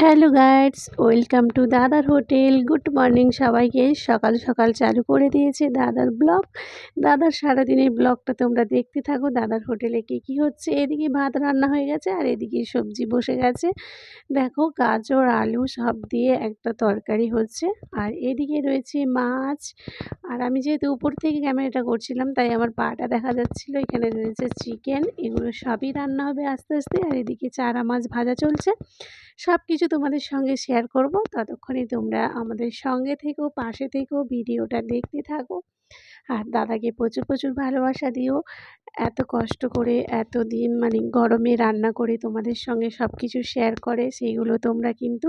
Hello guys, welcome to দাদার hotel. Good morning সবাইকে। সকাল সকাল চালু করে দিয়েছে দাদার ব্লগ। দাদার সারাদিনের ব্লগটা তোমরা দেখতে থাকো। দাদার হোটেলে কী কী হচ্ছে? এদিকে ভাত রান্না হয়ে গেছে আর এদিকে সবজি বসে গেছে। দেখো গাজর, আলু সব দিয়ে একটা তরকারি হচ্ছে। আর এদিকে রয়েছে মাছ। আর আমি যেহেতু উপর থেকে ক্যামেরাটা করছিলাম, তাই আমার পাটা দেখা যাচ্ছিল। এখানে রয়েছে চিকেন। এগুলো সবই রান্না হবে আস্তে আস্তে। আর এদিকে চারা মাছ ভাজা চলছে। সব কিছু তোমাদের সঙ্গে শেয়ার করব, ততক্ষণে তোমরা আমাদের সঙ্গে থেকো, পাশে থেকো ভিডিওটা দেখতে থাকো। আর দাদাকে প্রচুর প্রচুর ভালোবাসা দিও। এত কষ্ট করে, এত দিন মানে গরমে রান্না করে তোমাদের সঙ্গে সব কিছু শেয়ার করে সেইগুলো তোমরা কিন্তু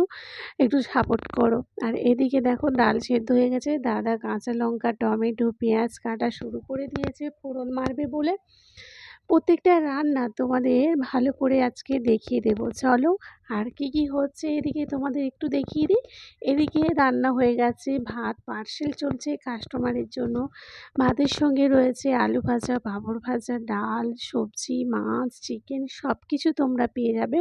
একটু সাপোর্ট করো। আর এদিকে দেখো ডাল সেদ্ধ হয়ে গেছে। দাদা কাঁচা লঙ্কা, টমেটো, পেঁয়াজ কাটা শুরু করে দিয়েছে, ফোড়ন মারবে বলে। প্রত্যেকটা রান্না তোমাদের ভালো করে আজকে দেখিয়ে দেবো। চলো, আর কি কি হচ্ছে এদিকে তোমাদের একটু দেখিয়ে দিই। এদিকে রান্না হয়ে গেছে ভাত পার্সেল চলছে কাস্টমারের জন্য। ভাতের সঙ্গে রয়েছে আলু ভাজা পাঁপড় ভাজা, ডাল, সবজি, মাছ চিকেন সব কিছু তোমরা পেয়ে যাবে।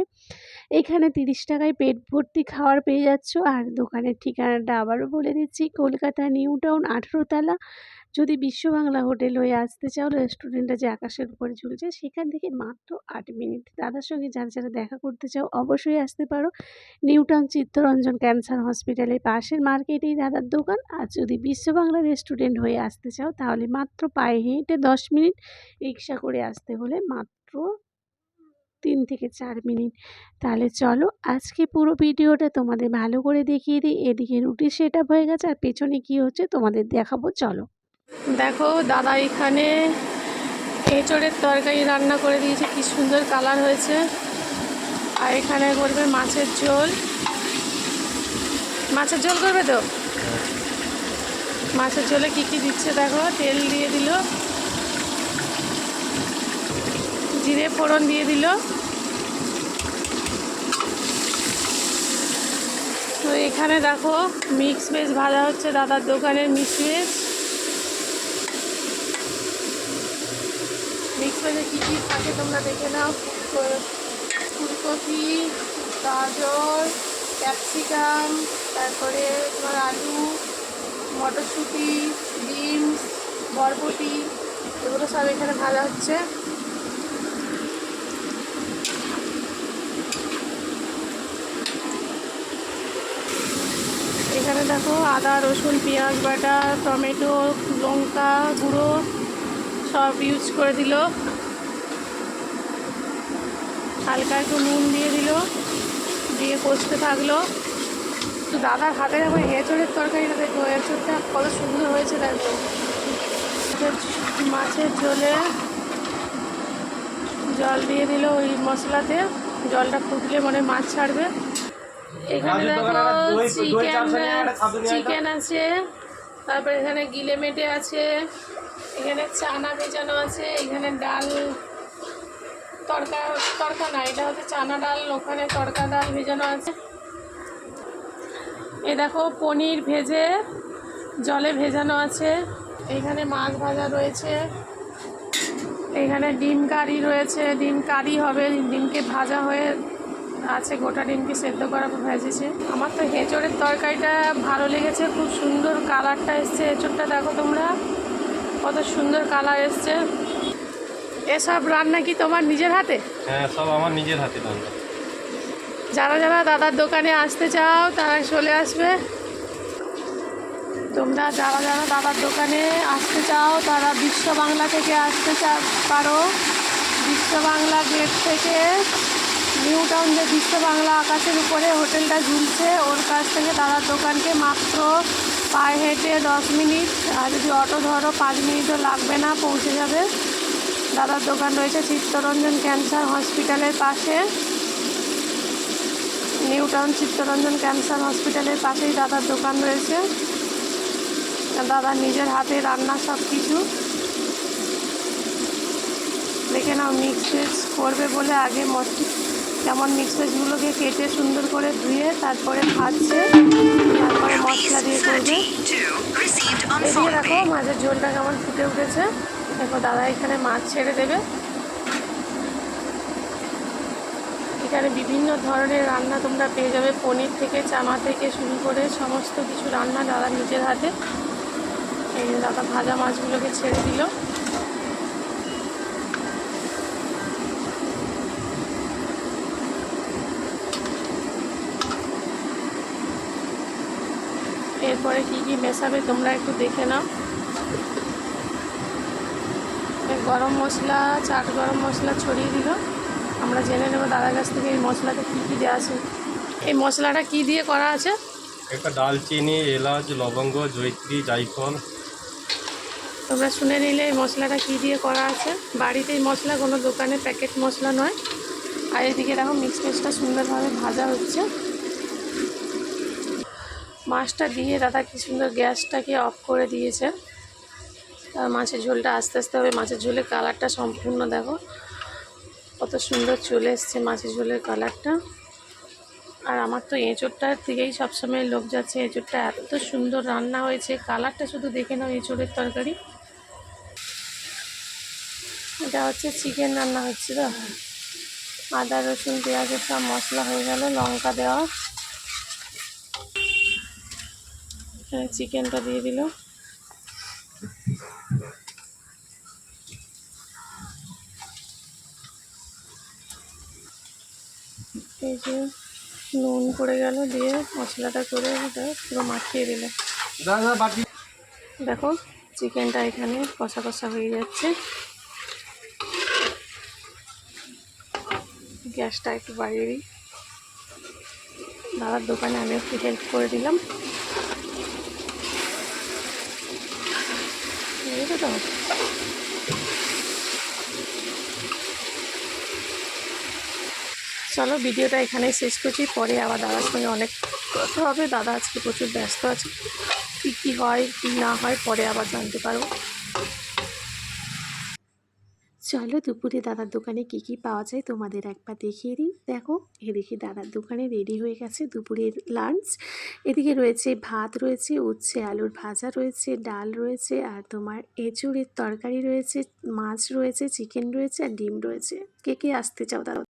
এখানে তিরিশ টাকায় পেট ভর্তি খাওয়ার পেয়ে যাচ্ছ। আর দোকানের ঠিকানাটা আবারও বলে দিচ্ছি, কলকাতা নিউ টাউন আঠেরোতলা যদি বিশ্ব বাংলা হোটেল হয়ে আসতে চাও, রেস্টুরেন্টটা যে আকাশের উপরে ঝুলছে, সেখান থেকে মাত্র আট মিনিট। দাদার সঙ্গে যারা যারা দেখা করতে চাও, অবশ্যই আসতে পারো। নিউটাউন, চিত্তরঞ্জন ক্যান্সার হসপিটালের পাশের মার্কেটেই দাদার দোকান। আর যদি বিশ্ব বাংলা রেস্টুরেন্ট হয়ে আসতে চাও, তাহলে মাত্র পায়ে হেঁটে দশ মিনিট রিক্সা করে আসতে হলে মাত্র তিন থেকে চার মিনিট। তাহলে চলো, আজকে পুরো ভিডিওটা তোমাদের ভালো করে দেখিয়ে দিই। এদিকে রুটি সেট হয়ে গেছে, আর পেছনে কি হচ্ছে তোমাদের দেখাবো, চলো। দেখো, দাদা এখানে এঁচড়ের তরকারি রান্না করে দিয়েছে। কি সুন্দর কালার হয়েছে। আর এখানে করবে মাছের ঝোল। মাছের ঝোল করবে তো? মাছের ঝোলে কি কি দিচ্ছে দেখো? তেল দিয়ে দিল। জিরে ফোড়ন দিয়ে দিল। তো এখানে দেখো, মিক্স ভেজ ভাজা হচ্ছে দাদার দোকানের মিক্স ভেজ। মিক্স কী কী থাকে তোমরা দেখে নাও। ফুলকপি, গাজর, ক্যাপসিকাম, তারপরে তোমার আলু, মটরশুঁটি, বিনস, বরবটি, এগুলো সব এখানে ভালো হচ্ছে। এখানে দেখো আদা, রসুন, পেঁয়াজ, বাটা, টমেটো, লঙ্কা গুঁড়ো সব ইউজ করে দিল। হালকা একটু নুন দিয়ে দিল দিয়ে কষতে থাকল। তো দাদার হাতে যখন এঁচড়ের তরকারিটা দেখো এঁচড়টা কত সুন্দর হয়েছে দেখো। মাছের ঝোলে জল দিয়ে দিল ওই মশলাতে জলটা ফুটলে মনে মাছ ছাড়বে। এখানে দেখো চিকেন চিকেন আছে তারপরে এখানে গিলে মেটে আছে। এখানে চানা ভেজানো আছে, এখানে ডাল তরকা তরকা না, এটা হচ্ছে চানা ডাল, ওখানে তরকা ডাল ভেজানো আছে। এ দেখো, পনির ভেজে জলে ভেজানো আছে। এখানে মাছ ভাজা রয়েছে। এখানে ডিম কারি রয়েছে, ডিম কারি হবে, ডিমকে ভাজা হয়ে আছে, গোটা ডিমকে সেদ্ধ করা ভেজেছে। আমার তো হেঁচড়ের তরকারিটা ভালো লেগেছে, খুব সুন্দর কালারটা এসছে এঁচড়টা দেখো তোমরা। কত সুন্দর কালার এসছে। এসব রান্না কি তোমার নিজের হাতে? হ্যাঁ সব আমার নিজের হাতে রান্না। যারা যারা দাদার দোকানে আসতে চাও তারা চলে আসবে। তোমরা যারা যারা দাদার দোকানে আসতে চাও তারা বিশ্ব বাংলা থেকে আসতে চা পারো। বিশ্ব বাংলা গেট থেকে নিউ টাউন যে বিশ্ব বাংলা আকাশের উপরে হোটেলটা ঝুলছে ওর কাছ থেকে দাদার দোকানকে মাত্র পায়ে হেঁটে দশ মিনিট, আর যদি অটো ধরো পাঁচ মিনিটও লাগবে না, পৌঁছে যাবে। দাদার দোকান রয়েছে চিত্তরঞ্জন ক্যান্সার হসপিটালের পাশে। নিউ টাউন চিত্তরঞ্জন ক্যান্সার হসপিটালের পাশেই দাদার দোকান রয়েছে। দাদা নিজের হাতে রান্না সব কিছু। দেখে নাও মিক্স করবে বলে আগে মশ যেমন মিক্স ভেজগুলোকে কেটে সুন্দর করে ধুয়ে তারপরে ভাজছে, তারপরে মশলা দিয়ে করবে। এদিকে দেখো, মাছের ঝোলটা কেমন ফুটে উঠেছে। দেখো দাদা এখানে মাছ ছেড়ে দেবে। এখানে বিভিন্ন ধরনের রান্না তোমরা পেয়ে যাবে। পনির থেকে চামা থেকে শুরু করে সমস্ত কিছু রান্না দাদা নিজের হাতে। দাদা ভাজা মাছগুলোকে ছেড়ে দিল। এরপরে কি কি মেশাবে তোমরা একটু দেখে নাও। গরম মশলা চাট গরম মশলা ছড়িয়ে দিল। আমরা জেনে নেব দাদার কাছ থেকে এই মশলাটা কী কী দেওয়া আছে। এই মশলাটা কি দিয়ে করা আছে? একটা ডালচিনি এলাচ লবঙ্গ জৈত্রী জায়ফল। তোমরা শুনে নিলে এই মশলাটা কী দিয়ে করা আছে। বাড়িতে এই মশলা কোনো দোকানে প্যাকেট মশলা নয়। আর এদিকে দেখো মিক্স মিক্সটা সুন্দরভাবে ভাজা হচ্ছে। মাছটা দিয়ে দাদা কি সুন্দর গ্যাসটাকে অফ করে দিয়েছে। আর মাছের ঝোলটা আস্তে আস্তে হবে। মাছের ঝোলের কালারটা সম্পূর্ণ দেখো। কত সুন্দর চলে এসছে মাছের ঝোলের কালারটা আর আমার তো এঁচোড়টার দিকেই সবসময় লোক যাচ্ছে। এঁচোড়টা এত সুন্দর রান্না হয়েছে। কালারটা শুধু দেখে নাও এঁচোড়ের তরকারি। এটা হচ্ছে চিকেন রান্না হচ্ছে তো। আদা, রসুন পেঁয়াজের সব মশলা হয়ে গেল। লঙ্কা দেওয়া এখানে চিকেনটা দিয়ে দিল। এই যে নুন পড়ে গেল দিয়ে মশলাটা করে ওটা পুরো মাখিয়ে দিল। দেখো, চিকেনটা এখানে কষা কষা হয়ে যাচ্ছে। গ্যাসটা একটু বাড়িয়ে দাদার দোকানে আমি একটু হেল্প করে দিলাম। বুঝলে তো চলো, ভিডিওটা এখানেই শেষ করছি। পরে আবার দাদার সঙ্গে অনেক কথা হবে। দাদা আজকে প্রচুর ব্যস্ত আছে। কী কী হয়, কী না হয়, পরে আবার জানতে পারব। চলো দুপুরে দাদার দোকানে কি কি পাওয়া যায় তোমাদের একবার দেখিয়ে দিই। দেখো, এদিকে দাদার দোকানে রেডি হয়ে গেছে দুপুরের লাঞ্চ। এদিকে রয়েছে ভাত রয়েছে, উচ্ছে, আলুর ভাজা রয়েছে, ডাল রয়েছে, আর তোমার এঁচুড়ের তরকারি রয়েছে, মাছ রয়েছে, চিকেন রয়েছে, আর ডিম রয়েছে। কে কে আসতে চাও দাদা?